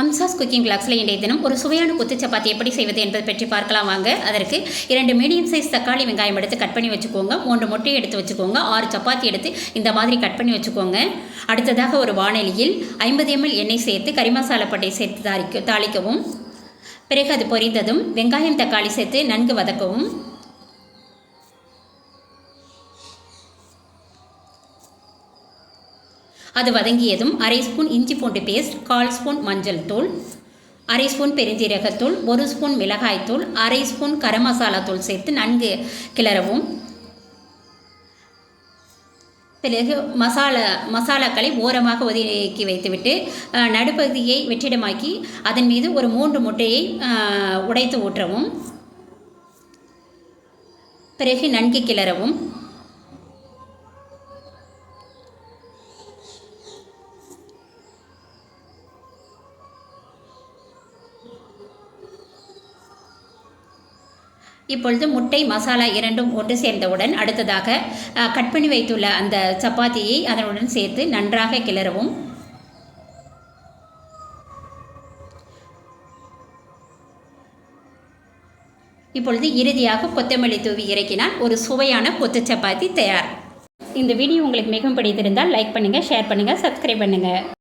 அம்சாஸ் cooking கிளாக்ஸில் இன்றைய தினம் ஒரு சுவையான குத்து சப்பாத்தி எப்படி செய்வது என்பதை பற்றி பார்க்கலாம் வாங்க. அதற்கு இரண்டு மீடியம் சைஸ் தக்காளி வெங்காயம் எடுத்து கட் பண்ணி வச்சுக்கோங்க. மூன்று முட்டையை எடுத்து வச்சுக்கோங்க. ஆறு சப்பாத்தி எடுத்து இந்த மாதிரி கட் பண்ணி வச்சுக்கோங்க. அடுத்ததாக ஒரு வானொலியில் ஐம்பது எம்எல் எண்ணெய் சேர்த்து கறி மசாலா பட்டை சேர்த்து தாளிக்க தாளிக்கவும். பிறகு அது பொரிந்ததும் வெங்காயம் தக்காளி சேர்த்து நன்கு வதக்கவும். அது வதங்கியதும் அரை ஸ்பூன் இஞ்சி பூண்டு பேஸ்ட் கால் ஸ்பூன் மஞ்சள் தூள் அரை ஸ்பூன் பெருஞ்சீரகத்தூள் ஒரு ஸ்பூன் மிளகாய்த்தூள் அரை ஸ்பூன் கரம் மசாலா தூள் சேர்த்து நன்கு கிளறவும். பிறகு மசாலா மசாலாக்களை ஓரமாக ஒதுக்கி வைத்துவிட்டு நடுப்பகுதியை வெற்றிடமாக்கி அதன் மீது ஒரு மூன்று முட்டையை உடைத்து ஊற்றவும். பிறகு நன்கு கிளறவும். இப்பொழுது முட்டை மசாலா இரண்டும் ஒன்று சேர்ந்தவுடன் அடுத்ததாக கட் பண்ணி வைத்துள்ள அந்த சப்பாத்தியை அதனுடன் சேர்த்து நன்றாக கிளறவும். இப்பொழுது இறுதியாக கொத்தமல்லி தூவி இறக்கினால் ஒரு சுவையான கொத்து சப்பாத்தி தயார். இந்த வீடியோ உங்களுக்கு மிகவும் பிடித்திருந்தால் லைக் பண்ணுங்கள் ஷேர் பண்ணுங்கள் சப்ஸ்கிரைப் பண்ணுங்கள்